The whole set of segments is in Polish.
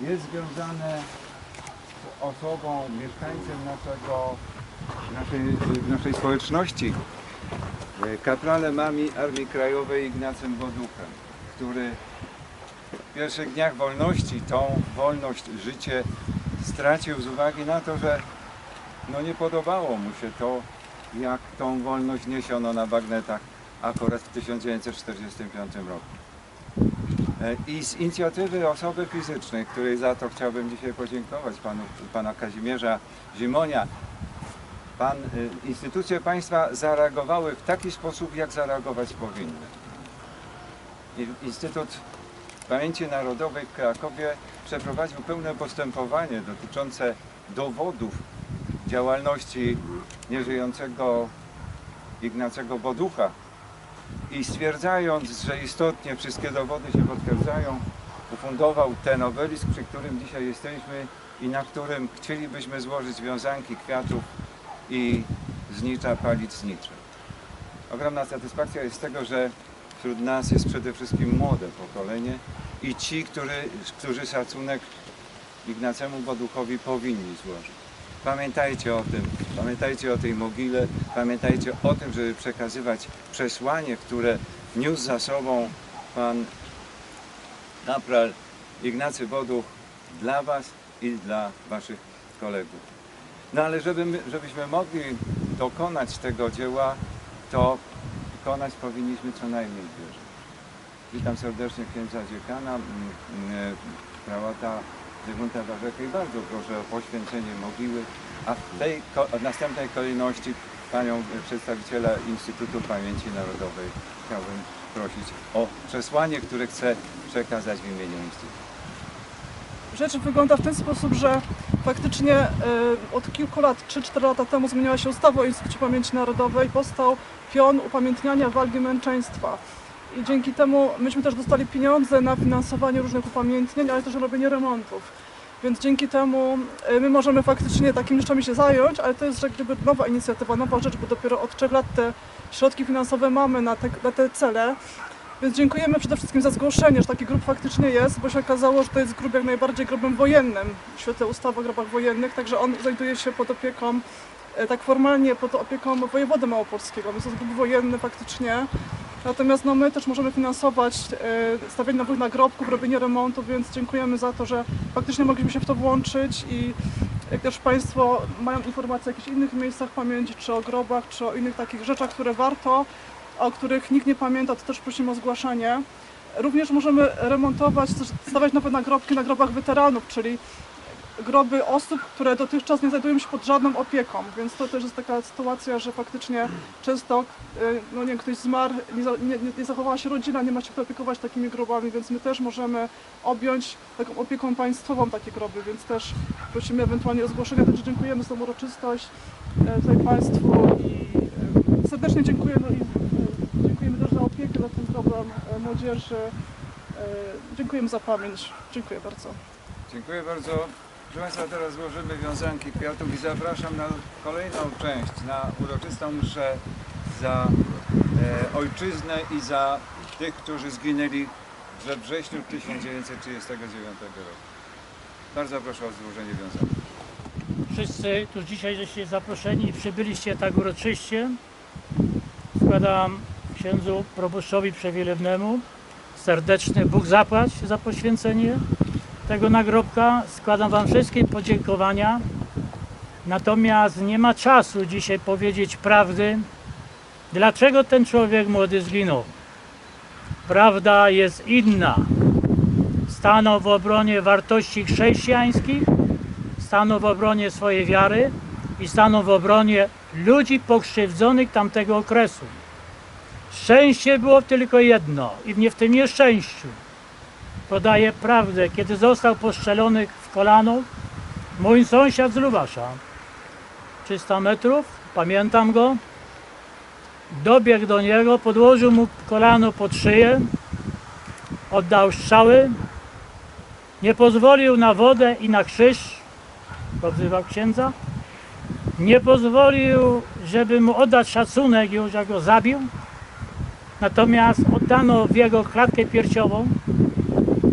jest związane z osobą, mieszkańcem naszego, naszej, naszej społeczności, e, kapralem Armii, Armii Krajowej Ignacem Boduchem, który w pierwszych dniach wolności tą wolność, życie stracił z uwagi na to, że no nie podobało mu się to, jak tą wolność niesiono na bagnetach akurat w 1945 roku. E, I z inicjatywy osoby fizycznej, której za to chciałbym dzisiaj podziękować, panu, pana Kazimierza Zimonia, pan, y, instytucje państwa zareagowały w taki sposób, jak zareagować powinny. Instytut Pamięci Narodowej w Krakowie przeprowadził pełne postępowanie dotyczące dowodów działalności nieżyjącego Ignacego Boducha i stwierdzając, że istotnie wszystkie dowody się potwierdzają, ufundował ten obelisk, przy którym dzisiaj jesteśmy i na którym chcielibyśmy złożyć wiązanki kwiatów i znicza palić znicze. Ogromna satysfakcja jest z tego, że wśród nas jest przede wszystkim młode pokolenie i ci, którzy, którzy szacunek Ignacemu Boduchowi powinni złożyć. Pamiętajcie o tym, pamiętajcie o tej mogile, pamiętajcie o tym, żeby przekazywać przesłanie, które niósł za sobą pan Napral Ignacy Boduch dla Was i dla Waszych kolegów. No ale żeby, my- żebyśmy mogli dokonać tego dzieła, to wykonać powinniśmy co najmniej dwie rzeczy. Witam serdecznie księdza dziekana, prałata Zygmunta Warzecha i bardzo proszę o poświęcenie mogiły, a w tej ko- w następnej kolejności panią przedstawiciela Instytutu Pamięci Narodowej chciałbym prosić o przesłanie, które chcę przekazać w imieniu Instytutu. Rzecz wygląda w ten sposób, że faktycznie e, od kilku lat, 3-4 lata temu zmieniła się ustawa o Instytucie Pamięci Narodowej, powstał pion upamiętniania walki męczeństwa. I dzięki temu myśmy też dostali pieniądze na finansowanie różnych upamiętnień, ale też robienie remontów. Więc dzięki temu e, my możemy faktycznie takimi rzeczami się zająć, ale to jest jak gdyby nowa inicjatywa, nowa rzecz, bo dopiero od 3 lat te środki finansowe mamy na te, na te cele. Więc dziękujemy przede wszystkim za zgłoszenie, że taki grup faktycznie jest, bo się okazało, że to jest grup jak najbardziej grobem wojennym w świetle ustawy o grobach wojennych, także on znajduje się pod opieką, e, tak formalnie pod opieką wojewody małopolskiego, więc to jest grup wojenny faktycznie. Natomiast no, my też możemy finansować e, stawianie nowych nagrobków, robienie remontu, więc dziękujemy za to, że faktycznie mogliśmy się w to włączyć i jak też Państwo mają informacje o jakichś innych miejscach pamięci, czy o grobach, czy o innych takich rzeczach, które warto, o których nikt nie pamięta, to też prosimy o zgłaszanie. Również możemy remontować, stawiać nowe nagrobki na grobach weteranów, czyli groby osób, które dotychczas nie znajdują się pod żadną opieką, więc to też jest taka sytuacja, że faktycznie często y, no nie ktoś zmarł, nie, nie, nie, zachowała się rodzina, nie ma się kto opiekować takimi grobami, więc my też możemy objąć taką opieką państwową takie groby, więc też prosimy ewentualnie o zgłoszenie, także dziękujemy za uroczystość e, tutaj Państwu i e, serdecznie dziękuję no i e, dziękujemy też za opiekę nad tym grobem e, młodzieży. E, Dziękujemy za pamięć. Dziękuję bardzo. Dziękuję bardzo. Proszę Państwa, teraz złożymy wiązanki kwiatów i zapraszam na kolejną część, na uroczystą mszę za e, ojczyznę i za tych, którzy zginęli we wrześniu 1939 roku. Bardzo proszę o złożenie wiązanek. Wszyscy, którzy dzisiaj żeście zaproszeni i przybyliście tak uroczyście, składam księdzu proboszczowi przewielewnemu serdeczny Bóg zapłać za poświęcenie tego nagrobka. Składam Wam wszystkie podziękowania. Natomiast nie ma czasu dzisiaj powiedzieć prawdy, dlaczego ten człowiek młody zginął. Prawda jest inna. Stanął w obronie wartości chrześcijańskich, stanął w obronie swojej wiary i stanął w obronie ludzi pokrzywdzonych tamtego okresu. Szczęście było tylko jedno i nie w tym nieszczęściu. Podaję prawdę, kiedy został postrzelony w kolano mój sąsiad z Lubasza. 300 metrów, pamiętam go. Dobiegł do niego, podłożył mu kolano pod szyję, oddał strzały, nie pozwolił na wodę i na krzyż, powzywał księdza. Nie pozwolił, żeby mu oddać szacunek, już jak go zabił. Natomiast oddano w jego klatkę piersiową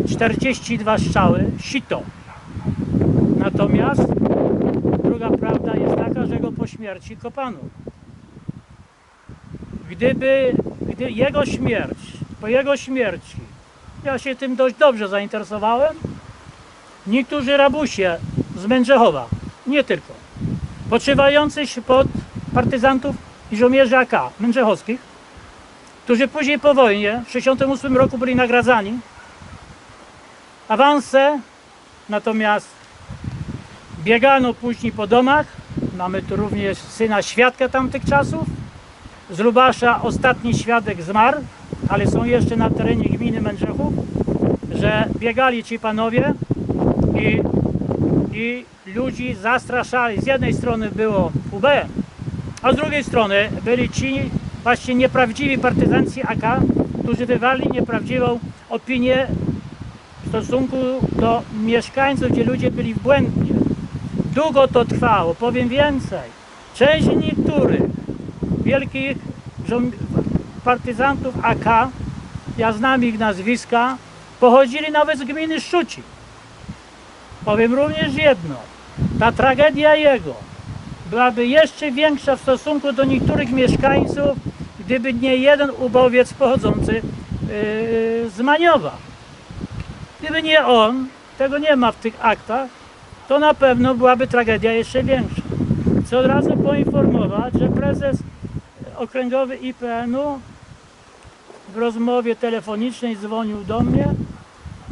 42 strzały, sito. Natomiast druga prawda jest taka, że go po śmierci kopano. Gdyby, gdy jego śmierć, po jego śmierci, ja się tym dość dobrze zainteresowałem, niektórzy rabusie z Mędrzechowa, nie tylko, poczywający się pod partyzantów i żołnierzy AK mędrzechowskich, którzy później po wojnie w 1968 roku byli nagradzani, awanse, natomiast biegano później po domach, mamy tu również syna świadka tamtych czasów, z Lubasza ostatni świadek zmarł, ale są jeszcze na terenie gminy Mędrzechów, że biegali ci panowie i, i ludzi zastraszali. Z jednej strony było UB, a z drugiej strony byli ci właśnie nieprawdziwi partyzanci AK, którzy wywali nieprawdziwą opinię stosunku do mieszkańców, gdzie ludzie byli w błędnie. Długo to trwało, powiem więcej. Część niektórych wielkich partyzantów AK, ja znam ich nazwiska, pochodzili nawet z gminy Szczuci. Powiem również jedno, ta tragedia jego byłaby jeszcze większa w stosunku do niektórych mieszkańców, gdyby nie jeden ubowiec pochodzący yy, z Maniowa. Gdyby nie on, tego nie ma w tych aktach, to na pewno byłaby tragedia jeszcze większa. Chcę od razu poinformować, że prezes okręgowy IPN-u w rozmowie telefonicznej dzwonił do mnie,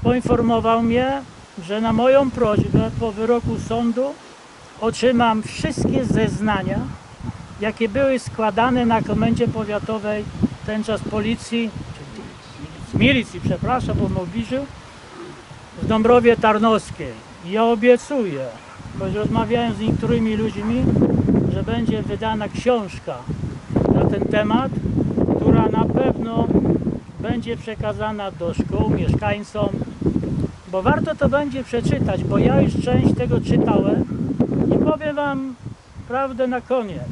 poinformował mnie, że na moją prośbę po wyroku sądu otrzymam wszystkie zeznania, jakie były składane na komendzie powiatowej ten czas policji, milicji, przepraszam, bo mobiliżył, w Dąbrowie Tarnowskiej. Ja obiecuję, choć rozmawiałem z niektórymi ludźmi, że będzie wydana książka na ten temat, która na pewno będzie przekazana do szkół, mieszkańcom, bo warto to będzie przeczytać, bo ja już część tego czytałem i powiem Wam prawdę na koniec.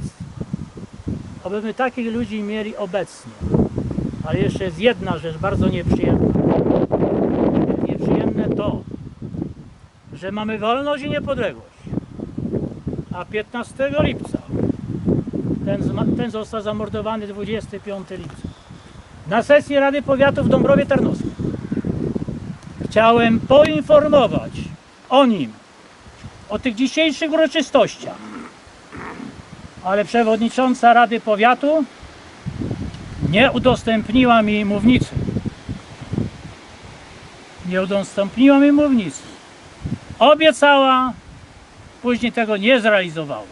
Oby my takich ludzi mieli obecnie. Ale jeszcze jest jedna rzecz bardzo nieprzyjemna. Nieprzyjemne to, że mamy wolność i niepodległość. A 15 lipca ten, ten został zamordowany 25 lipca. Na sesji Rady Powiatu w Dąbrowie Tarnowskiej chciałem poinformować o nim, o tych dzisiejszych uroczystościach. Ale przewodnicząca Rady Powiatu nie udostępniła mi mównicy. Nie udostępniła mi mównicy. Obiecała, później tego nie zrealizowała.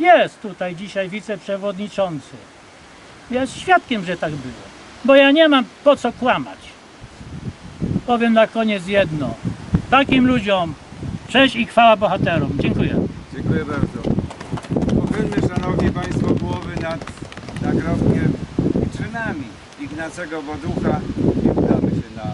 Jest tutaj dzisiaj wiceprzewodniczący. Jest świadkiem, że tak było. Bo ja nie mam po co kłamać. Powiem na koniec jedno. Takim ludziom cześć i chwała bohaterom. Dziękuję. Dziękuję bardzo. Pochylmy, Szanowni Państwo, głowy nad nagrobkiem i czynami Ignacego Boducha i udamy się na